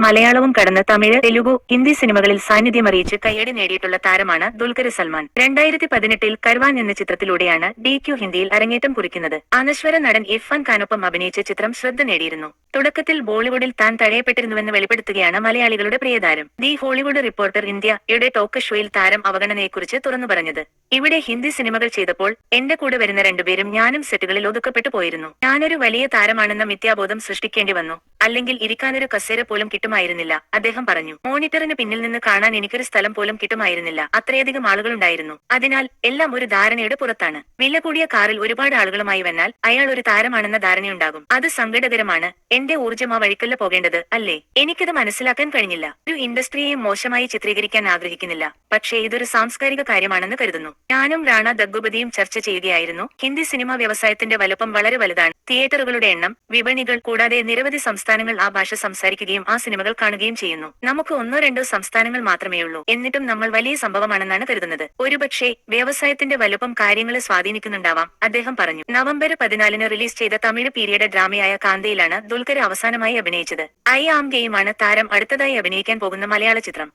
മലയാളവും കടന്ന് തമിഴ് തെലുഗു ഹിന്ദി സിനിമകളിൽ സാന്നിധ്യം അറിയിച്ച് കയ്യടി നേടിയിട്ടുള്ള താരമാണ് ദുൽഖർ സൽമാൻ. രണ്ടായിരത്തി പതിനെട്ടിൽ കർവാൻ എന്ന ചിത്രത്തിലൂടെയാണ് ഡി ക്യു ഹിന്ദിയിൽ അരങ്ങേറ്റം കുറിക്കുന്നത്. അനശ്വര നടൻ ഇർഫാൻ ഖാനൊപ്പം അഭിനയിച്ച ചിത്രം ശ്രദ്ധ നേടിയിരുന്നു. തുടക്കത്തിൽ ബോളിവുഡിൽ താൻ തഴയപ്പെട്ടിരുന്നുവെന്ന് വെളിപ്പെടുത്തുകയാണ് മലയാളികളുടെ പ്രിയതാരം. ദി ഹോളിവുഡ് റിപ്പോർട്ടർ ഇന്ത്യയുടെ ടോക്ക് ഷോയിൽ താരം അവഗണനയെക്കുറിച്ച് തുറന്നു പറഞ്ഞത്. ഇവിടെ ഹിന്ദി സിനിമകൾ ചെയ്തപ്പോൾ എന്റെ കൂടെ വരുന്ന രണ്ടുപേരും ഞാനും സെറ്റുകളിൽ ഒതുക്കപ്പെട്ടു പോയിരുന്നു. ഞാനൊരു വലിയ താരമാണെന്ന മിഥ്യാബോധം സൃഷ്ടിക്കേണ്ടി വന്നു. അല്ലെങ്കിൽ ഇരിക്കാനൊരു കസേര പോലും കിട്ടുമായിരുന്നില്ല അദ്ദേഹം പറഞ്ഞു മോണിറ്ററിന് പിന്നിൽ നിന്ന് കാണാൻ എനിക്കൊരു സ്ഥലം പോലും കിട്ടുമായിരുന്നില്ല. അത്രയധികം ആളുകളുണ്ടായിരുന്നു. അതിനാൽ എല്ലാം ഒരു ധാരണയുടെ പുറത്താണ്. വില കൂടിയ കാറിൽ ഒരുപാട് ആളുകളുമായി വന്നാൽ അയാൾ ഒരു താരമാണെന്ന ധാരണയുണ്ടാകും. അത് സങ്കടകരമാണ്. എന്റെ ഊർജം ആ വഴിക്കല്ല പോകേണ്ടത് അല്ലേ? എനിക്കത് മനസ്സിലാക്കാൻ കഴിഞ്ഞില്ല. ഒരു ഇൻഡസ്ട്രിയെ മോശമായി ചിത്രീകരിക്കാൻ ആഗ്രഹിക്കുന്നില്ല. പക്ഷേ ഇതൊരു സാംസ്കാരിക കാര്യമാണെന്ന് കരുതുന്നു. ഞാനും റാണ ദഗ്ഗുപതിയും ചർച്ച ചെയ്യുകയായിരുന്നു. ഹിന്ദി സിനിമാ വ്യവസായത്തിന്റെ വലുപ്പം വളരെ വലുതാണ്. തിയേറ്ററുകളുടെ എണ്ണം വിപണികൾ കൂടാതെ നിരവധി സംസ്ഥാനങ്ങൾ ആ ഭാഷ സംസാരിക്കുകയും ആ സിനിമകൾ കാണുകയും ചെയ്യുന്നു. നമുക്ക് ഒന്നോ രണ്ടോ സംസ്ഥാനങ്ങൾ മാത്രമേ ഉള്ളൂ. എന്നിട്ടും നമ്മൾ വലിയ സംഭവമാണെന്നാണ് കരുതുന്നത്. ഒരുപക്ഷെ വ്യവസായത്തിന്റെ വലുപ്പം കാര്യങ്ങളെ സ്വാധീനിക്കുന്നുണ്ടാവാം. അദ്ദേഹം പറഞ്ഞു. നവംബർ പതിനാലിന് റിലീസ് ചെയ്ത തമിഴ് പീരിയഡ് ഡ്രാമയായ കാന്തയിലാണ് ദുൽഖർ അവസാനമായി അഭിനയിച്ചത്. ഐ ആം ഗെയിമാണ് താരം അടുത്തതായി അഭിനയിക്കാൻ പോകുന്ന മലയാള ചിത്രം.